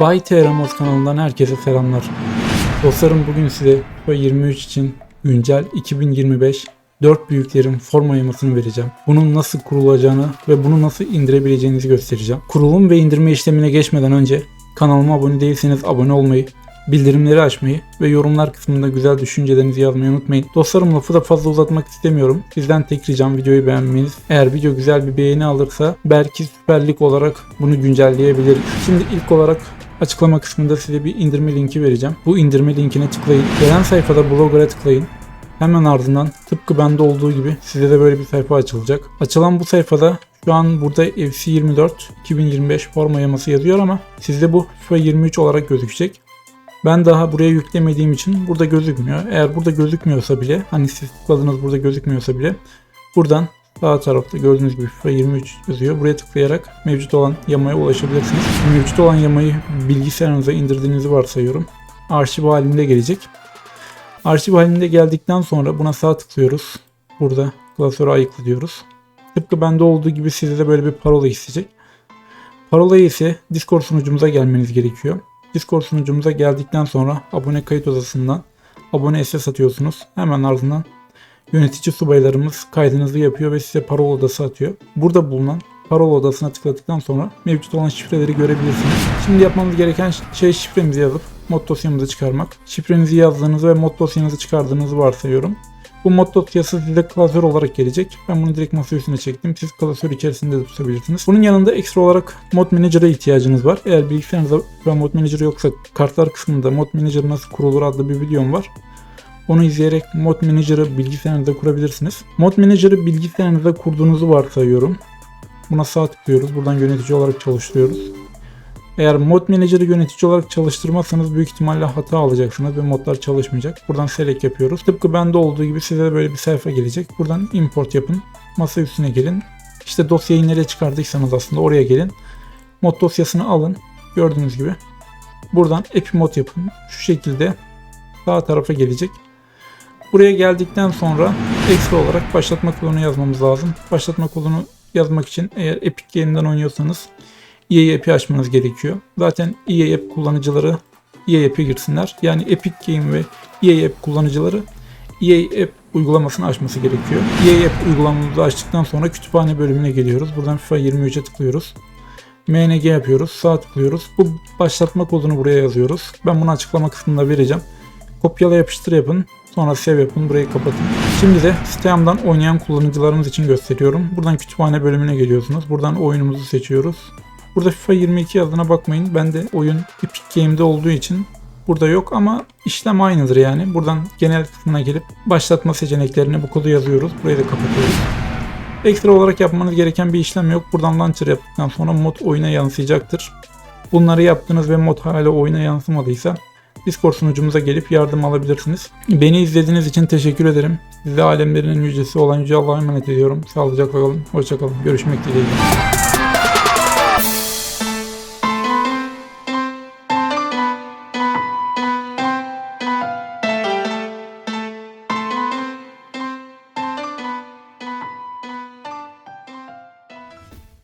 Bay TRMOS kanalından herkese selamlar. Dostlarım bugün size FIFA 23 için güncel 2025 4 büyüklerin forma yamasını vereceğim. Bunun nasıl kurulacağını ve bunu nasıl indirebileceğinizi göstereceğim. Kurulum ve indirme işlemine geçmeden önce kanalıma abone değilseniz abone olmayı, bildirimleri açmayı ve yorumlar kısmında güzel düşüncelerinizi yazmayı unutmayın. Dostlarım lafı da fazla uzatmak istemiyorum. Sizden tek ricam videoyu beğenmeniz. Eğer video güzel bir beğeni alırsa belki Süper Lig olarak bunu güncelleyebiliriz. Şimdi ilk olarak açıklama kısmında size bir indirme linki vereceğim. Bu indirme linkine tıklayın. Gelen sayfada blogger'a tıklayın. Hemen ardından tıpkı bende olduğu gibi size de böyle bir sayfa açılacak. Açılan bu sayfada şu an burada FC 24 2025 forma yaması yazıyor ama sizde bu FIFA 23 olarak gözükecek. Ben daha buraya yüklemediğim için burada gözükmüyor. Eğer burada gözükmüyorsa bile hani siz tıkladığınız burada gözükmüyorsa bile buradan sağ tarafta gördüğünüz gibi FIFA 23 yazıyor. Buraya tıklayarak mevcut olan yamaya ulaşabilirsiniz. Mevcut olan yamayı bilgisayarınıza indirdiğinizi varsayıyorum. Arşiv halinde gelecek. Arşiv halinde geldikten sonra buna sağ tıklıyoruz. Burada klasörü ayıkla diyoruz. Tıpkı bende olduğu gibi sizde de böyle bir parola isteyecek. Parolayı ise Discord sunucumuza gelmeniz gerekiyor. Discord sunucumuza geldikten sonra abone kayıt odasından abone SS atıyorsunuz. Hemen ardından yönetici subaylarımız kaydınızı yapıyor ve size parola odası atıyor. Burada bulunan parola odasına tıkladıktan sonra mevcut olan şifreleri görebilirsiniz. Şimdi yapmamız gereken şey şifremizi yazıp mod dosyamızı çıkarmak. Şifrenizi yazdığınızı ve mod dosyanızı çıkardığınızı varsayıyorum. Bu mod dosyası size klasör olarak gelecek. Ben bunu direkt masa üstüne çektim. Siz klasör içerisinde de tutabilirsiniz. Bunun yanında ekstra olarak mod manager'a ihtiyacınız var. Eğer bilgisayarınızda mod manager yoksa kartlar kısmında mod manager nasıl kurulur adlı bir videom var. Onu izleyerek mod manager'ı bilgisayarınızda kurabilirsiniz. Mod manager'ı bilgisayarınızda kurduğunuzu varsayıyorum. Buna sağ tıklıyoruz. Buradan yönetici olarak çalıştırıyoruz. Eğer mod manager'ı yönetici olarak çalıştırmazsanız büyük ihtimalle hata alacaksınız ve modlar çalışmayacak. Buradan select yapıyoruz. Tıpkı bende olduğu gibi size böyle bir sayfa gelecek. Buradan import yapın. Masa üstüne gelin. İşte dosyayı nereye çıkardıysanız aslında oraya gelin. Mod dosyasını alın. Gördüğünüz gibi. Buradan epi mod yapın. Şu şekilde sağ tarafa gelecek. Buraya geldikten sonra ekstra olarak başlatma kodunu yazmamız lazım. Başlatma kodunu yazmak için eğer Epic Game'den oynuyorsanız EA App'i açmanız gerekiyor. Zaten EA App kullanıcıları EA App'e girsinler. Yani Epic Game ve EA App kullanıcıları EA App uygulamasını açması gerekiyor. EA App uygulamamızı açtıktan sonra kütüphane bölümüne geliyoruz. Buradan FIFA 23'e tıklıyoruz. MNG yapıyoruz. Sağ tıklıyoruz. Bu başlatma kodunu buraya yazıyoruz. Ben bunu açıklama kısmında vereceğim. Kopyala yapıştır yapın. Sonra save yapın. Burayı kapatın. Şimdi de Steam'dan oynayan kullanıcılarımız için gösteriyorum. Buradan kütüphane bölümüne geliyorsunuz. Buradan oyunumuzu seçiyoruz. Burada FIFA 22 yazdığına bakmayın. Ben de oyun Epic Game'de olduğu için burada yok ama işlem aynıdır yani. Buradan genel kısmına gelip başlatma seçeneklerine bu kodu yazıyoruz. Burayı da kapatıyoruz. Ekstra olarak yapmanız gereken bir işlem yok. Buradan launcher yaptıktan sonra mod oyuna yansıyacaktır. Bunları yaptınız ve mod hala oyuna yansımadıysa Discord sunucumuza gelip yardım alabilirsiniz. Beni izlediğiniz için teşekkür ederim. Size alemlerin yücesi olan Yüce Allah'a emanet ediyorum. Sağlıcakla kalın. Hoşçakalın. Görüşmek dileğiyle.